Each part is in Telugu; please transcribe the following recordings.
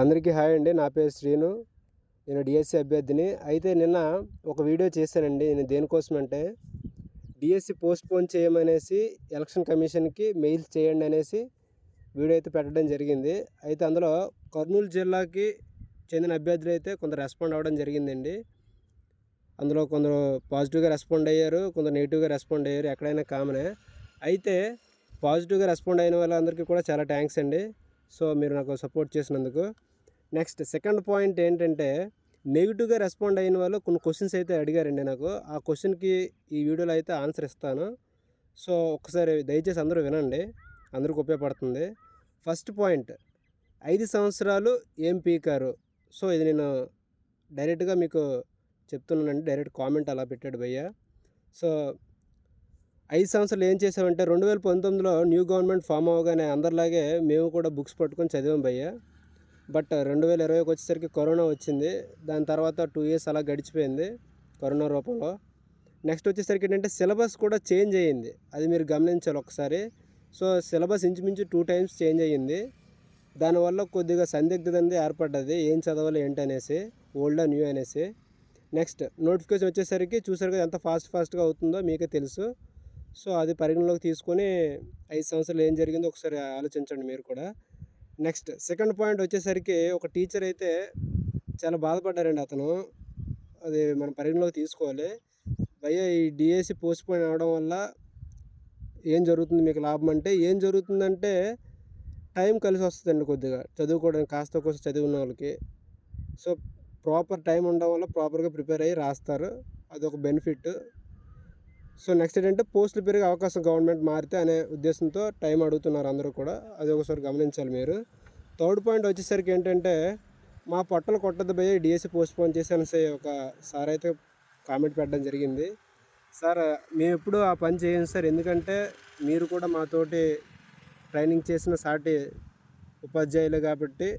అందరికీ హాయ్ అండి. నా పేరు శ్రీను. నేను డిఎస్సి అభ్యర్థిని. అయితే నిన్న ఒక వీడియో చేశానండి. నేను దేనికోసం అంటే డిఎస్సి పోస్ట్పోన్ చేయమనేసి ఎలక్షన్ కమిషన్కి మెయిల్ చేయండి అనేసి వీడియో అయితే పెట్టడం జరిగింది. అయితే అందులో కర్నూలు జిల్లాకి చెందిన అభ్యర్థులు అయితే కొంత రెస్పాండ్ అవ్వడం జరిగిందండి. అందులో కొందరు పాజిటివ్గా రెస్పాండ్ అయ్యారు కొందరు నెగిటివ్గా రెస్పాండ్ అయ్యారు ఎక్కడైనా కామనే. అయితే పాజిటివ్గా రెస్పాండ్ అయిన వాళ్ళందరికీ కూడా చాలా థ్యాంక్స్ అండి. సో మీరు నాకు సపోర్ట్ చేసినందుకు. నెక్స్ట్ సెకండ్ పాయింట్ ఏంటంటే నెగిటివ్గా రెస్పాండ్ అయిన వాళ్ళు కొన్ని క్వశ్చన్స్ అయితే అడిగారండి నాకు. ఆ క్వశ్చన్కి ఈ వీడియోలో అయితే ఆన్సర్ ఇస్తాను. సో ఒకసారి దయచేసి అందరూ వినండి. అందరికి ఉపయోగపడుతుంది. ఫస్ట్ పాయింట్ ఐదు సంవత్సరాలు ఏం పీకారు? సో ఇది నేను డైరెక్ట్గా మీకు చెప్తున్నానండి. డైరెక్ట్ కామెంట్ అలా పెట్టాడు భయ్య. సో ఐదు సంవత్సరాలు ఏం చేసామంటే రెండు వేల పంతొమ్మిదిలో న్యూ గవర్నమెంట్ ఫామ్ అవ్వగానే అందరిలాగే మేము కూడా బుక్స్ పట్టుకొని చదివాం భయ్య. బట్ రెండు వేల ఇరవైకి వచ్చేసరికి కరోనా వచ్చింది. దాని తర్వాత టూ ఇయర్స్ అలా గడిచిపోయింది కరోనా రూపంలో. నెక్స్ట్ వచ్చేసరికి ఏంటంటే సిలబస్ కూడా చేంజ్ అయ్యింది. అది మీరు గమనించాలి ఒకసారి. సో సిలబస్ ఇంచుమించు టూ టైమ్స్ చేంజ్ అయ్యింది. దానివల్ల కొద్దిగా సందిగ్ధత అనేది ఏర్పడ్డది. ఏం చదవాలి ఏంటి అనేసి ఓల్డ్ న్యూ అనేసి. నెక్స్ట్ నోటిఫికేషన్ వచ్చేసరికి చూసారు కదా ఎంత ఫాస్ట్ ఫాస్ట్గా అవుతుందో మీకే తెలుసు. సో అది పరిగణలోకి తీసుకొని ఐదు సంవత్సరాలు ఏం జరిగిందో ఒకసారి ఆలోచించండి మీరు కూడా. నెక్స్ట్ సెకండ్ పాయింట్ వచ్చేసరికి ఒక టీచర్ అయితే చాలా బాధపడ్డారండి అతను. అది మనం పరిగణలోకి తీసుకోవాలి. భయ్య ఈ డిఎస్సి పోస్ట్ పోయిన్ అవడం వల్ల ఏం జరుగుతుంది మీకు లాభం అంటే ఏం జరుగుతుందంటే టైం కలిసి వస్తుందండి కొద్దిగా. చదువుకోవడానికి కాస్త కోసం చదివిన వాళ్ళకి. సో ప్రాపర్ టైం ఉండడం వల్ల ప్రాపర్గా ప్రిపేర్ అయ్యి రాస్తారు. అదొక బెనిఫిట్. సో నెక్స్ట్ ఏంటంటే పోస్టులు పెరిగే అవకాశం గవర్నమెంట్ మారితే అనే ఉద్దేశంతో టైం అడుగుతున్నారు అందరూ కూడా. అది ఒకసారి గమనించాలి మీరు. థర్డ్ పాయింట్ వచ్చేసరికి ఏంటంటే మా పొట్టలు కొట్టద్దు భయ డిఎస్సి పోస్ట్ పోన్ చేశాను ఒక సార్ అయితే కామెంట్ పెట్టడం జరిగింది. సార్ మేము ఎప్పుడు ఆ పని చేయండి సార్. ఎందుకంటే మీరు కూడా మాతోటి ట్రైనింగ్ చేసిన సాటి ఉపాధ్యాయులు కాబట్టి.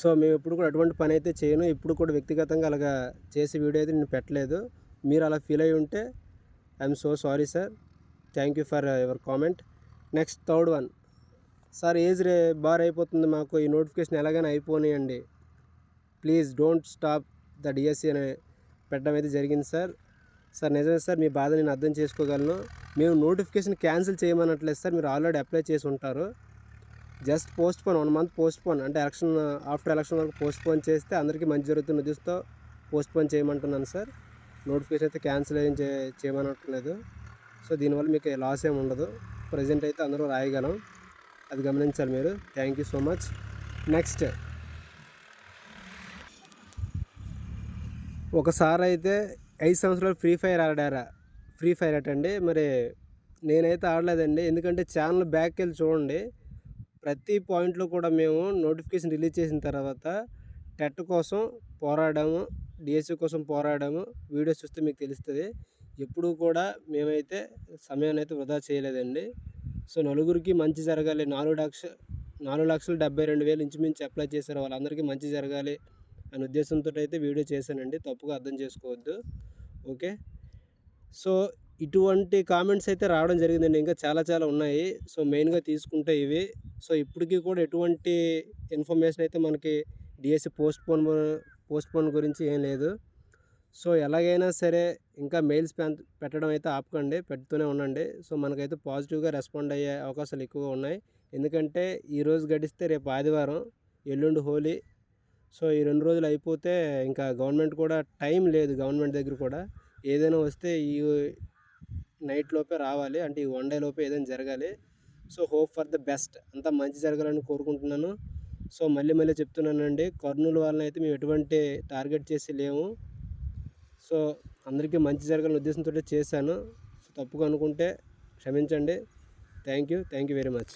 సో మేము ఎప్పుడు కూడా అటువంటి పని అయితే చేయను. ఇప్పుడు కూడా వ్యక్తిగతంగా అలాగా చేసే వీడియో అయితే నేను పెట్టలేదు. మీరు అలా ఫీల్ అయి ఉంటే I'm so sorry sir. Thank you for your comment. Next third one. Sir age ray bar అయిపోతుంది మాకు. ఈ నోటిఫికేషన్ ఎలాగైనా అయిపోనియండి. Please don't stop the DSC అని పెట్టడం అయితే జరిగింది సార్. సార్ నిజమే సార్ మీ బాధ నేను అర్థం చేసుకోగలను. మేము నోటిఫికేషన్ క్యాన్సిల్ చేయమనట్లేదు సార్. మీరు ఆల్రెడీ అప్లై చేసి ఉంటారు. Just postpone one month postpone అంటే ఎలక్షన్ ఆఫ్టర్ ఎలక్షన్ వరకు పోస్ట్ పోన్ చేస్తే అందరికీ మంచి జరుగుతున్న ఉద్దేశంతో పోస్ట్ పోన్ చేయమంటున్నాను సార్. నోటిఫికేషన్ అయితే క్యాన్సిల్ ఏం చే చేయమనట్లేదు. సో దీనివల్ల మీకు లాస్ ఏమి ఉండదు. ప్రజెంట్ అయితే అందరూ రాయగలం. అది గమనించాలి మీరు. Thank you so much next ఒకసారి అయితే ఐదు సంవత్సరాలు ఫ్రీ ఫైర్ ఆడారా? ఫ్రీ ఫైర్ అటండి. మరి నేనైతే ఆడలేదండి. ఎందుకంటే ఛానల్ బ్యాక్ వెళ్ళి చూడండి. ప్రతి పాయింట్లో కూడా మేము నోటిఫికేషన్ రిలీజ్ చేసిన తర్వాత టెట్ కోసం పోరాడాము. డిఎస్సి కోసం పోరాడాము. వీడియోస్ చూస్తే మీకు తెలుస్తుంది. ఎప్పుడు కూడా మేమైతే సమయాన్ని అయితే వృధా చేయలేదండి. సో నలుగురికి మంచి జరగాలి. నాలుగు లక్ష నాలుగు లక్షల డెబ్బై రెండు వేలు ఇంచుమించు అప్లై చేశారు వాళ్ళందరికీ మంచి జరగాలి అనే ఉద్దేశంతో అయితే వీడియో చేశానండి. తప్పుగా అర్థం చేసుకోవద్దు. ఓకే? సో ఇటువంటి కామెంట్స్ అయితే రావడం జరిగిందండి. ఇంకా చాలా చాలా ఉన్నాయి. సో మెయిన్గా తీసుకుంటే ఇవి. సో ఇప్పటికీ కూడా ఎటువంటి ఇన్ఫర్మేషన్ అయితే మనకి డిఎస్సి పోస్ట్ పోన్ పోస్ట్పోన్ గురించి ఏం లేదు. సో ఎలాగైనా సరే ఇంకా మెయిల్స్ పెట్టడం అయితే ఆపకండి పెడుతూనే ఉండండి. సో మనకైతే పాజిటివ్గా రెస్పాండ్ అయ్యే అవకాశాలు ఎక్కువగా ఉన్నాయి. ఎందుకంటే ఈరోజు గడిస్తే రేపు ఆదివారం ఎల్లుండి హోలీ. సో ఈ రెండు రోజులు అయిపోతే ఇంకా గవర్నమెంట్ కూడా టైం లేదు గవర్నమెంట్ దగ్గర కూడా. ఏదైనా వస్తే ఈ నైట్ లోపే రావాలి అంటే ఈ వన్ డే లోపే ఏదైనా జరగాలి. So hope for the best. అంతా మంచి జరగాలని కోరుకుంటున్నాను. సో మళ్ళీ మళ్ళీ చెప్తున్నానండి. కర్నూలు వాళ్ళని అయితే మేము ఎటువంటి టార్గెట్ చేసి లేము. సో అందరికీ మంచి జరగాలని ఉద్దేశంతో చేశాను. సో తప్పుగా అనుకుంటే క్షమించండి. Thank you thank you very much.